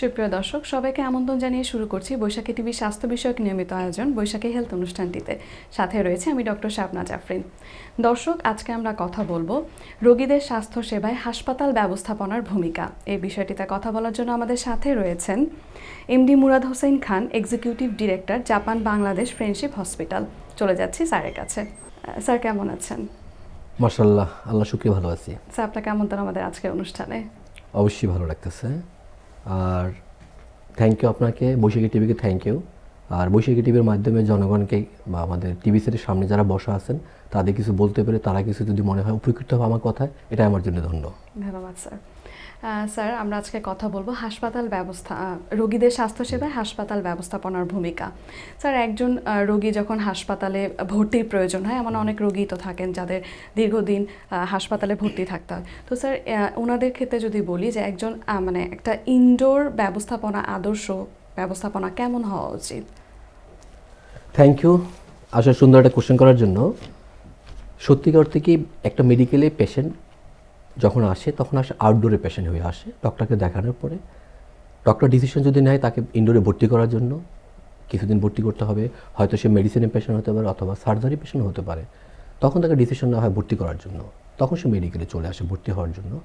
সুপ্রিয় দর্শক সবাইকে আমন্ত্রণ জানিয়ে শুরু করছি বৈশাখী টিভি স্বাস্থ্য বিষয়ক নিয়মিত আয়োজন বৈশাখী হেলথ অনুষ্ঠানটিতে। সাথে রয়েছে আমি ডক্টর শাবনা জাফরিন। দর্শক আজকে আমরা কথা বলব রোগীদের স্বাস্থ্য সেবায় হাসপাতাল ব্যবস্থাপনার ভূমিকা। এই বিষয়টিতে কথা বলার জন্য আমাদের সাথে রয়েছেন MD Murad Hossain Khan executive director Japan Bangladesh friendship hospital. চলে যাচ্ছি স্যারের কাছে। স্যার কেমন আছেন? মার্শাল্লাহ আল্লাহ শুক্রিয়া ভালো আছি। স্যার আপনাকে আমন্ত্রণ আমাদের আজকের অনুষ্ঠানে? অবশ্যই ভালো লাগতেছে। আর থ্যাংক ইউ আপনাকে, বৈশাখী টিভিকে থ্যাংক ইউ আর বৈশাখী টিভির মাধ্যমে জনগণকে বা আমাদের টিভি সেটের সামনে যারা বসা আছেন, তাদের কিছু বলতে পেরে তারা কিছু যদি মনে হয় উপকৃত হবে আমার কথায় এটা আমার জন্য ধন্য। ধন্যবাদ স্যার স্যার, আমরা আজকে কথা বলব হাসপাতাল ব্যবস্থা রোগীদের স্বাস্থ্যসেবায় হাসপাতাল ব্যবস্থাপনার ভূমিকা। স্যার, একজন রোগী যখন হাসপাতালে ভর্তির প্রয়োজন হয়, এমন অনেক রোগী তো থাকেন যাদের দীর্ঘদিন হাসপাতালে ভর্তি থাকতে হয়। তো স্যার ওনাদের ক্ষেত্রে যদি বলি যে একজন মানে একটা ইনডোর ব্যবস্থাপনা আদর্শ ব্যবস্থাপনা কেমন হওয়া উচিত? থ্যাংক ইউ আসলে সুন্দর একটা কোশ্চেন করার জন্য। সত্যিকার অর্থে কি একটা মেডিকেলে পেশেন্ট যখন আসে, তখন আসে আউটডোরে পেশেন্ট হয়ে আসে ডক্টরকে দেখানোর পরে। ডক্টর ডিসিশন যদি নেয় তাকে ইনডোরে ভর্তি করার জন্য। কিছুদিন ভর্তি করতে হবে, হয়তো সে মেডিসিনের পেশেন্ট হতে পারে অথবা সার্জারি পেশেন্ট হতে পারে। তখন তাকে ডিসিশন নেওয়া হয় ভর্তি করার জন্য। তখন সে মেডিকেলে চলে আসে ভর্তি হওয়ার জন্য।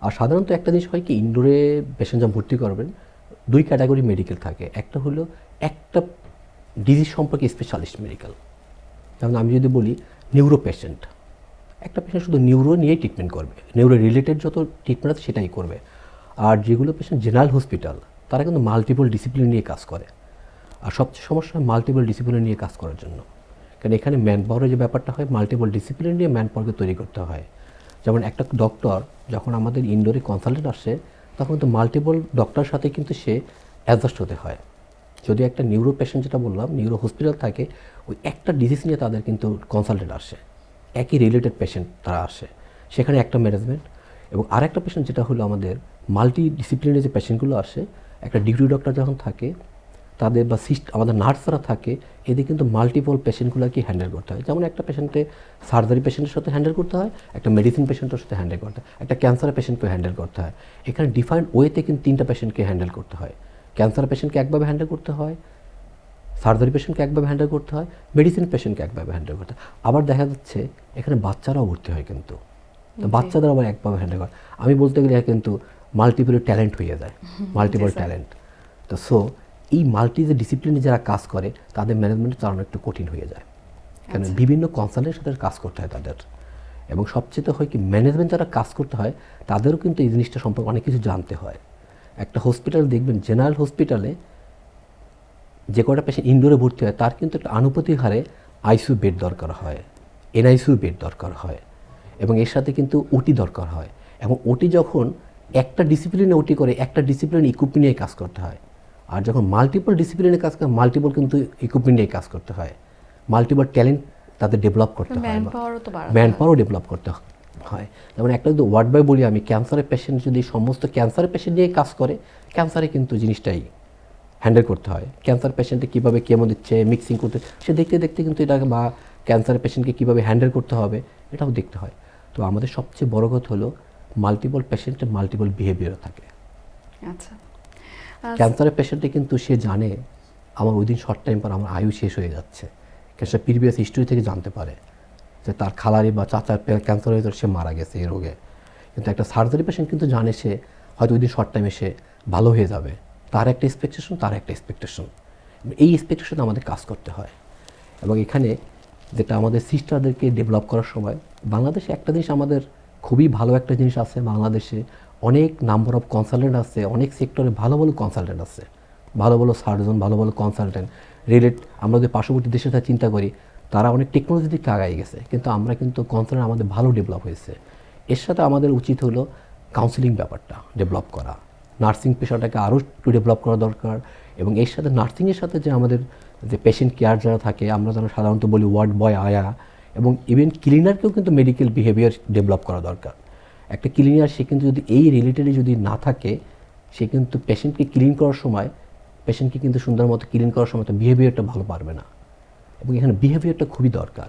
আর সাধারণত একটা জিনিস হয় কি ইনডোরে পেশেন্ট যা ভর্তি করবেন, দুই ক্যাটাগরি মেডিকেল থাকে। একটা হলো একটা ডিজিজ সম্পর্কে স্পেশালিস্ট মেডিকেল যেমন আমি যদি বলি নিউরো পেশেন্ট একটা পেশেন্ট শুধু নিউরো নিয়েই ট্রিটমেন্ট করবে। নিউরো রিলেটেড যত ট্রিটমেন্ট আছে সেটাই করবে। আর যেগুলো পেশেন্ট জেনারেল হসপিটাল তারা কিন্তু মাল্টিপল ডিসিপ্লিন নিয়ে কাজ করে। আর সবচেয়ে সমস্যা মাল্টিপল ডিসিপ্লিন নিয়ে কাজ করার জন্য। কারণ এখানে ম্যান পাওয়ারের যে ব্যাপারটা হয় মাল্টিপল ডিসিপ্লিন নিয়ে ম্যান পাওয়ারকে তৈরি করতে হয়। যেমন একটা ডক্টর যখন আমাদের ইনডোরে কনসালটেন্ট আসে, তখন কিন্তু মাল্টিপল ডক্টরের সাথে কিন্তু সে অ্যাডজাস্ট হতে হয়। যদি একটা নিউরো পেশেন্ট যেটা বললাম নিউরো হসপিটাল থাকে, ওই একটা ডিজিজ নিয়ে তাদের কিন্তু কনসালটেন্ট আসে। একই রিলেটেড পেশেন্ট তারা আসে। সেখানে একটা ম্যানেজমেন্ট এবং আরেকটা পেশেন্ট যেটা হলো আমাদের মাল্টি ডিসিপ্লিনের যে পেশেন্টগুলো আসে, একটা ডিউটি ডক্টর যখন থাকে, তাদের বা সিস্ট আমাদের নার্সরা থাকে, এদের কিন্তু মাল্টিপল পেশেন্টগুলোকে হ্যান্ডেল করতে হয়। যেমন একটা পেশেন্টকে সার্জারি পেশেন্টের সাথে হ্যান্ডেল করতে হয়, একটা মেডিসিন পেশেন্টের সাথে হ্যান্ডেল করতে হয়, একটা ক্যান্সার পেশেন্টকে হ্যান্ডেল করতে হয়। এখানে ডিফাইন্ড ওয়েতে কিন্তু তিনটা পেশেন্টকে হ্যান্ডেল করতে হয়। ক্যান্সার পেশেন্টকে একভাবে হ্যান্ডেল করতে হয় সার্জারি পেশেন্টকে একভাবে হ্যান্ডেল করতে হয় মেডিসিন পেশেন্টকে একভাবে হ্যান্ডেল করতে হয়। আবার দেখা যাচ্ছে এখানে বাচ্চারাও ভর্তি হয় কিন্তু। তো বাচ্চাদের আবার একভাবে হ্যান্ডেল করে আমি বলতে গেলে কিন্তু মাল্টিপল ট্যালেন্ট হয়ে যায়। মাল্টিপল ট্যালেন্ট তো সো এই মাল্টি যে ডিসিপ্লিনে যারা কাজ করে তাদের ম্যানেজমেন্ট চালানো একটু কঠিন হয়ে যায়। কারণ বিভিন্ন কনসার্নের সাথে কাজ করতে হয় তাদের। এবং সবচেয়ে হয় কি ম্যানেজমেন্ট যারা কাজ করতে হয় তাদেরও কিন্তু এই জিনিসটা সম্পর্কে অনেক কিছু জানতে হয়। একটা হসপিটাল দেখবেন জেনারেল হসপিটালে যে কটা পেশেন্ট ইনডোরে ভর্তি হয় তার কিন্তু একটা আনুপাতিক হারে আইসিইউ বেড দরকার হয় এনআইসিইউ বেড দরকার হয় এবং এর সাথে কিন্তু ওটি দরকার হয় এবং ওটি যখন একটা ডিসিপ্লিনে ওটি করে একটা ডিসিপ্লিন ইকুইপমেন্ট নিয়ে কাজ করতে হয়। আর যখন মাল্টিপল ডিসিপ্লিনে কাজ করে মাল্টিপল কিন্তু ইকুইপমেন্ট নিয়ে কাজ করতে হয়। মাল্টিপল ট্যালেন্ট তাদের ডেভেলপ করতে হয় ম্যান। পাওয়ারও ডেভেলপ করতে হয়। যেমন একটা যদি ওয়ার্ড বাই বলি আমি ক্যান্সারের পেশেন্ট যদি সমস্ত ক্যান্সারের পেশেন্ট নিয়ে কাজ করে ক্যান্সারে কিন্তু জিনিসটাই হ্যান্ডেল করতে হয়। ক্যান্সার পেশেন্টে কীভাবে কেমো দিচ্ছে মিক্সিং করতে সে দেখতে দেখতে কিন্তু এটাকে বা ক্যান্সার পেশেন্টকে কীভাবে হ্যান্ডেল করতে হবে এটাও দেখতে হয়। তো আমাদের সবচেয়ে বড় কথা হলো মাল্টিপল পেশেন্টের মাল্টিপল বিহেভিয়ার থাকে। আচ্ছা। ক্যান্সারের পেশেন্টে কিন্তু সে জানে আমার ওই দিন শর্ট টাইম পর আমার আয়ু শেষ হয়ে যাচ্ছে। সে প্রিভিয়াস হিস্ট্রি থেকে জানতে পারে যে তার খালারি বা চাচার ক্যান্সার হয়েছে সে মারা গেছে এই রোগে। কিন্তু একটা সার্জারি পেশেন্ট কিন্তু জানে সে হয়তো ওই দিন শর্ট টাইমে সে ভালো হয়ে যাবে। তার একটা এক্সপেকটেশন তার একটা এক্সপেকটেশন এই এক্সপেকটেশন আমাদের কাজ করতে হয়। এবং এখানে যেটা আমাদের সিস্টারদেরকে ডেভেলপ করার সময়, বাংলাদেশে একটা জিনিস আমাদের খুবই ভালো একটা জিনিস আছে, বাংলাদেশে অনেক নাম্বার অফ কনসালটেন্ট আছে, অনেক সেক্টরে ভালো ভালো কনসালটেন্ট আছে। ভালো ভালো সার্জন ভালো ভালো কনসালটেন্ট রিলেট আমরা যদি পার্শ্ববর্তী দেশের সাথে চিন্তা করি, তারা অনেক টেকনোলজি দিকে আগাই গেছে, কিন্তু আমরা কিন্তু কনসালটেন্ট আমাদের ভালো ডেভেলপ হয়েছে। এর সাথে আমাদের উচিত হলো কাউন্সিলিং ব্যাপারটা ডেভেলপ করা। নার্সিং পেশাটাকে আরও একটু ডেভেলপ করা দরকার এবং এর সাথে নার্সিংয়ের সাথে যে আমাদের যে পেশেন্ট কেয়ার যারা থাকে আমরা যারা সাধারণত বলি ওয়ার্ড বয় আয়া এবং ইভেন ক্লিনারকেও কিন্তু মেডিকেল বিহেভিয়ার ডেভেলপ করা দরকার। একটা ক্লিনার সে কিন্তু যদি এই রিলেটেডে যদি না থাকে সে কিন্তু পেশেন্টকে ক্লিন করার সময় পেশেন্টকে কিন্তু সুন্দর মতো ক্লিন করার সময় তো বিহেভিয়ারটা ভালো পারবে না। এবং এখানে বিহেভিয়ারটা খুবই দরকার।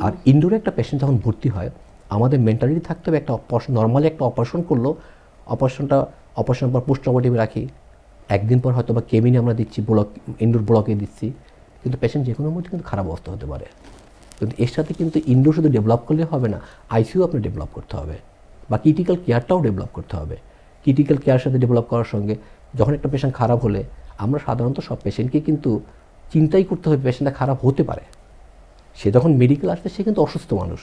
আর ইনডোরে একটা পেশেন্ট যখন ভর্তি হয় আমাদের মেন্টালিটি থাকতে হবে একটা অপারেশন নর্মালি একটা অপারেশন করল অপারেশনটা অপারেশন পর পোস্ট অপারেটিভ রাখি। একদিন পর হয়তো বা কেবিনে আমরা দিচ্ছি ব্লক ইনডোর ব্লকে দিচ্ছি। কিন্তু পেশেন্ট যে কোনো মধ্যে কিন্তু খারাপ অবস্থা হতে পারে। কিন্তু এর সাথে কিন্তু ইনডোর শুধু ডেভেলপ করলে হবে না আইসিইউ আপনি ডেভেলপ করতে হবে। বা ক্রিটিক্যাল কেয়ারটাও ডেভেলপ করতে হবে। ক্রিটিক্যাল কেয়ার সাথে ডেভেলপ করার সঙ্গে যখন একটা পেশেন্ট খারাপ হলে, আমরা সাধারণত সব পেশেন্টকে কিন্তু চিন্তাই করতে হবে পেশেন্টটা খারাপ হতে পারে। সে যখন মেডিকেল আসবে, সে কিন্তু অসুস্থ মানুষ।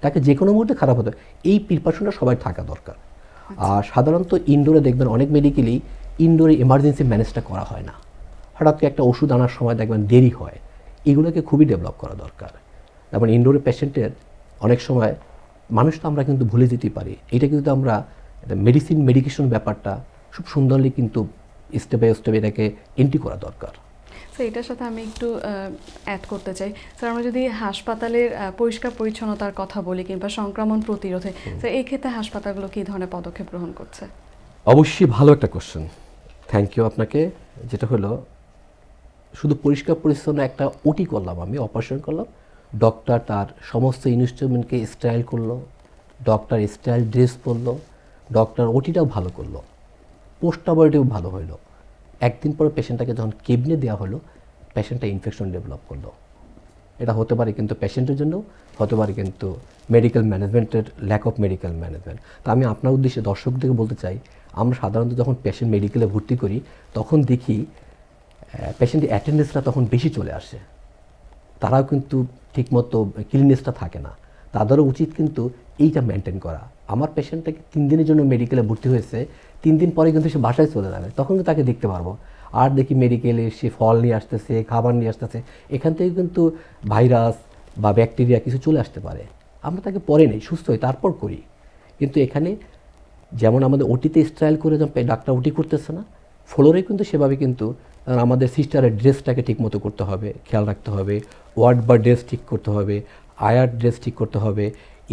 তাকে যে কোনো মুহূর্তে খারাপ হতে। এই প্রিপারেশনটা সবাই থাকা দরকার। সাধারণত ইনডোরে দেখবেন অনেক মেডিকেলেই ইনডোরে এমার্জেন্সি ম্যানেজটা করা হয় না। হঠাৎ করে একটা ওষুধ আনার সময় দেখবেন দেরি হয়। এগুলোকে খুবই ডেভেলপ করা দরকার। যেমন ইনডোরে পেশেন্টের অনেক সময় মানুষ তো আমরা কিন্তু ভুলে যেতে পারি। এটা কিন্তু আমরা মেডিসিন মেডিকেশন ব্যাপারটা খুব সুন্দরলি কিন্তু স্টেপ বাই স্টেপ এটাকে এন্ট্রি করা দরকার। স্যার এটার সাথে আমি একটু অ্যাড করতে চাই। স্যার আমরা যদি হাসপাতালের পরিষ্কার পরিচ্ছন্নতার কথা বলি কিংবা সংক্রমণ প্রতিরোধে স্যার এই ক্ষেত্রে হাসপাতালগুলো কী ধরনের পদক্ষেপ গ্রহণ করছে? অবশ্যই ভালো একটা কোশ্চেন থ্যাংক ইউ আপনাকে। যেটা হলো শুধু পরিষ্কার পরিচ্ছন্ন একটা ওটি করলাম আমি অপারেশন করলাম। ডক্টর তার সমস্ত ইনস্ট্রুমেন্টকে স্টাইল করল ডক্টর স্টাইল ড্রেস পরলো ডক্টর ওটিটাও ভালো করল পোস্ট অপারেটিভ ভালো হলো একদিন পরে পেশেন্টটাকে যখন কেবিনে দেওয়া হলো, পেশেন্টটা ইনফেকশন ডেভেলপ করল। এটা হতে পারে কিন্তু পেশেন্টের জন্য, হতে পারে কিন্তু মেডিকেল ম্যানেজমেন্টের ল্যাক অফ মেডিকেল ম্যানেজমেন্ট তা আমি আপনার উদ্দেশ্যে দর্শকদেরকে বলতে চাই, আমরা সাধারণত যখন পেশেন্ট মেডিকেলে ভর্তি করি, তখন দেখি পেশেন্টের অ্যাটেন্ডেন্সটা তখন বেশি চলে আসে। তারাও কিন্তু ঠিকমতো ক্লিনেসটা থাকে না। তাদেরও উচিত কিন্তু এইটা মেনটেন করা। আমার পেশেন্টটাকে তিন দিনের জন্য মেডিকেলে ভর্তি হয়েছে, তিন দিন পরে কিন্তু সে বাসায় চলে যাবে, তখন কিন্তু তাকে দেখতে পারব। আর দেখি মেডিকেলে সে ফল নিয়ে আসতেছে, খাবার নিয়ে আসতেছে, এখান থেকে কিন্তু ভাইরাস বা ব্যাকটেরিয়া কিছু চলে আসতে পারে। আমরা তাকে পরে নেই, সুস্থ হই, তারপর করি। কিন্তু এখানে যেমন আমাদের ওটিতে স্টাইল করে যেমন ডাক্তার ওটি করতেছে না, ফ্লোরে কিন্তু সেভাবে কিন্তু আমাদের সিস্টারের ড্রেসটাকে ঠিক মতো করতে হবে, খেয়াল রাখতে হবে ওয়ার্ড বা ড্রেস ঠিক করতে হবে, আয়ার ড্রেস ঠিক করতে হবে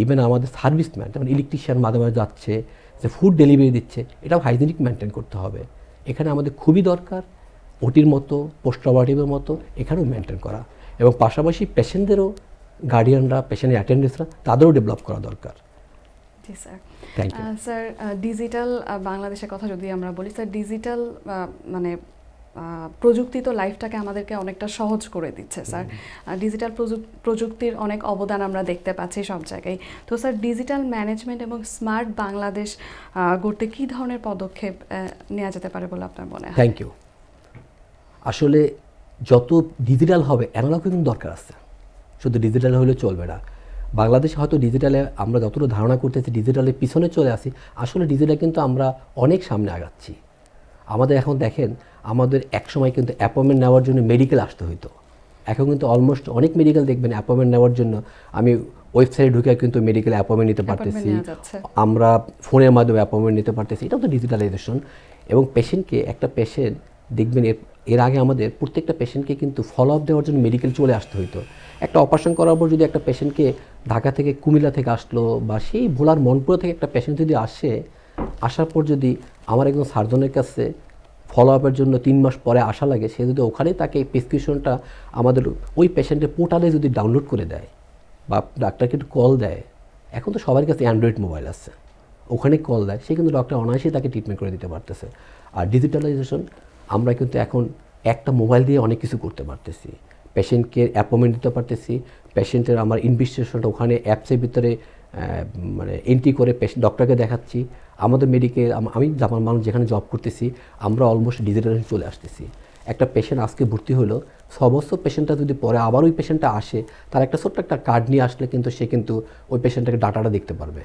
ইভেন আমাদের সার্ভিসম্যান যেমন ইলেকট্রিশিয়ান মাঝে মাঝে যাচ্ছে যে ফুড ডেলিভারি দিচ্ছে এটাও হাইজেনিক মেনটেন করতে হবে। এখানে আমাদের খুবই দরকার ওটির মতো পোস্ট অপারেটিভের মতো এখানেও মেনটেন করা। এবং পাশাপাশি পেশেন্টদেরও গার্ডিয়ানরা পেশেন্টের অ্যাটেন্ডেন্সরা তাদেরও ডেভেলপ করা দরকার। জি স্যার স্যার ডিজিটাল বাংলাদেশের কথা যদি আমরা বলি স্যার ডিজিটাল মানে প্রযুক্তি তো লাইফটাকে আমাদেরকে অনেকটা সহজ করে দিচ্ছে স্যার। ডিজিটাল প্রযুক্তির অনেক অবদান আমরা দেখতে পাচ্ছি সব জায়গায়। তো স্যার ডিজিটাল ম্যানেজমেন্ট এবং স্মার্ট বাংলাদেশ গড়তে কী ধরনের পদক্ষেপ নেওয়া যেতে পারে বলে আপনার মনে হয়? থ্যাংক ইউ আসলে যত ডিজিটাল হবে অ্যানালগ কিন্তু দরকার আছে। শুধু ডিজিটাল হলে চলবে না। বাংলাদেশে হয়তো ডিজিটালে আমরা যতটা ধারণা করতেছি ডিজিটালের পিছনে চলে আসি। আসলে ডিজিটাল কিন্তু আমরা অনেক সামনে আগাচ্ছি। আমাদের এখন দেখেন আমাদের একসময় কিন্তু অ্যাপয়েন্টমেন্ট নেওয়ার জন্য মেডিকেল আসতে হইতো। এখন কিন্তু অলমোস্ট অনেক মেডিকেল দেখবেন অ্যাপয়েন্টমেন্ট নেওয়ার জন্য আমি ওয়েবসাইটে ঢুকে কিন্তু মেডিকেল অ্যাপয়েন্টমেন্ট নিতে পারতেছি। আমরা ফোনের মাধ্যমে অ্যাপয়েন্টমেন্ট নিতে পারতেছি। এটাও তো ডিজিটালাইজেশন এবং পেশেন্টকে একটা পেশেন্ট দেখবেন এর এর আগে আমাদের প্রত্যেকটা পেশেন্টকে কিন্তু ফলো আপ দেওয়ার জন্য মেডিকেল চলে আসতে হইতো। একটা অপারেশন করার পর যদি একটা পেশেন্টকে ঢাকা থেকে কুমিল্লা থেকে আসলো বা সেই ভোলার মনপুরা থেকে একটা পেশেন্ট যদি আসে আসার পর যদি আমার একজন সার্জনের কাছে ফলো আপের জন্য তিন মাস পরে আসা লাগে, সে যদি ওখানেই তাকে প্রেসক্রিপশনটা আমাদের ওই পেশেন্টের পোর্টালে যদি ডাউনলোড করে দেয় বা ডাক্তারকে একটু কল দেয়, এখন তো সবার কাছে অ্যান্ড্রয়েড মোবাইল আছে। ওখানে কল দেয়, সে কিন্তু ডক্টর অনায়াসেই তাকে ট্রিটমেন্ট করে দিতে পারতেছে। আর ডিজিটালাইজেশন আমরা কিন্তু এখন একটা মোবাইল দিয়ে অনেক কিছু করতে পারতেছি। পেশেন্টকে অ্যাপয়েন্টমেন্ট দিতে পারতেছি পেশেন্টের আমার ইনভেস্টিগেশনটা ওখানে অ্যাপসের ভিতরে মানে এন্ট্রি করে পেশেন্ট ডক্টরকে দেখাচ্ছি। আমাদের মেডিকেল আমি জাপান মানুষ যেখানে জব করতেছি, আমরা অলমোস্ট ডিজিটালাইজেশন চলে আসতেছি। একটা পেশেন্ট আজকে ভর্তি হলো, সমস্ত পেশেন্টটা যদি পরে আবার ওই পেশেন্টটা আসে, তার একটা ছোট্ট একটা কার্ড নিয়ে আসলে কিন্তু সে কিন্তু ওই পেশেন্টটাকে ডাটাটা দেখতে পারবে।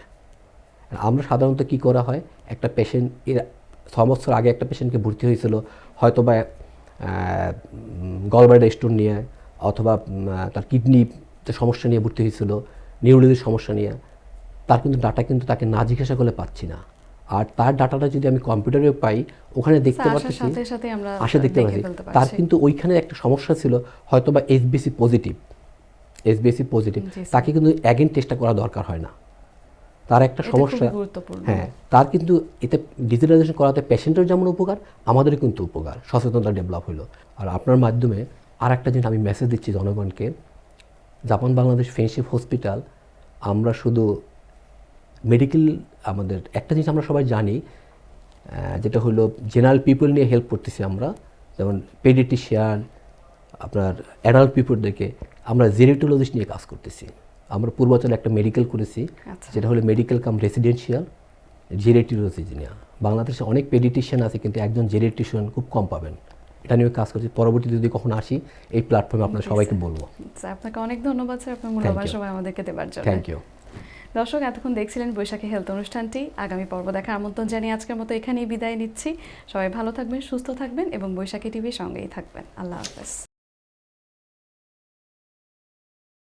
আমরা সাধারণত কি করা হয়, একটা পেশেন্ট এর ছ বছর আগে একটা পেশেন্টকে ভর্তি হয়েছিল হয়তো বা গলব্লাডার স্টোন নিয়ে, অথবা তার কিডনি সমস্যা নিয়ে ভর্তি হয়েছিল নিউরোলজির সমস্যা নিয়ে। তার কিন্তু ডাটা কিন্তু তাকে না জিজ্ঞাসা করলে পাচ্ছি না। আর তার ডাটাটা যদি আমি কম্পিউটারে পাই ওখানে দেখতে সাথে সাথে আমরা আসে দেখতে দেখে পাচ্ছি তার কিন্তু ওইখানে একটা সমস্যা ছিল হয়তো বা এসবিসি পজিটিভ এসবিসি পজিটিভ। তাকে কিন্তু অ্যাগেন টেস্টটা করা দরকার হয় না। তার একটা সমস্যা হ্যাঁ তার কিন্তু এতে ডিজিটালাইজেশন করাতে পেশেন্টের যেমন উপকার আমাদেরও কিন্তু উপকার। সচেতনতা ডেভেলপ হলো আর আপনার মাধ্যমে আর একটা জিনিস আমি মেসেজ দিচ্ছি জনগণকে। জাপান বাংলাদেশ ফ্রেন্ডশিপ হসপিটাল আমরা শুধু মেডিকেল আমাদের একটা জিনিস আমরা সবাই জানি যেটা হলো জেনারেল পিপল নিয়ে হেল্প করতেছি আমরা যেমন পেডিটিশিয়ান আপনার অ্যাডাল্ট পিপলদেরকে আমরা জেনেটোলজিস্ট নিয়ে কাজ করতেছি। আমরা পূর্বাচলে একটা মেডিকেল করেছি আচ্ছা। যেটা হলো মেডিকেল কাম রেসিডেন্সিয়াল জেরেটিওলজি নিয়ে। বাংলাদেশে অনেক পেডিটিশিয়ান আছে কিন্তু একজন জেরেটিশিয়ান খুব কম পাবেন। এটা নিয়ে কাজ করছি। পরবর্তীতে যদি কখনো আসি এই প্ল্যাটফর্মে আপনার সবাইকে বলব। আপনাকে অনেক ধন্যবাদ স্যার আপনার মূল্যবান সময় আমাদেরকে দেওয়ার জন্য। থ্যাংক ইউ দর্শক, এতক্ষণ দেখছিলেন বৈশাখী হেলথ অনুষ্ঠানটি। আগামী পর্ব দেখার আমন্ত্রণ জানিয়ে আজকের মতো এখানেই বিদায় নিচ্ছি। সবাই ভালো থাকবেন, সুস্থ থাকবেন এবং বৈশাখী টিভির সঙ্গেই থাকবেন। আল্লাহ হাফেজ।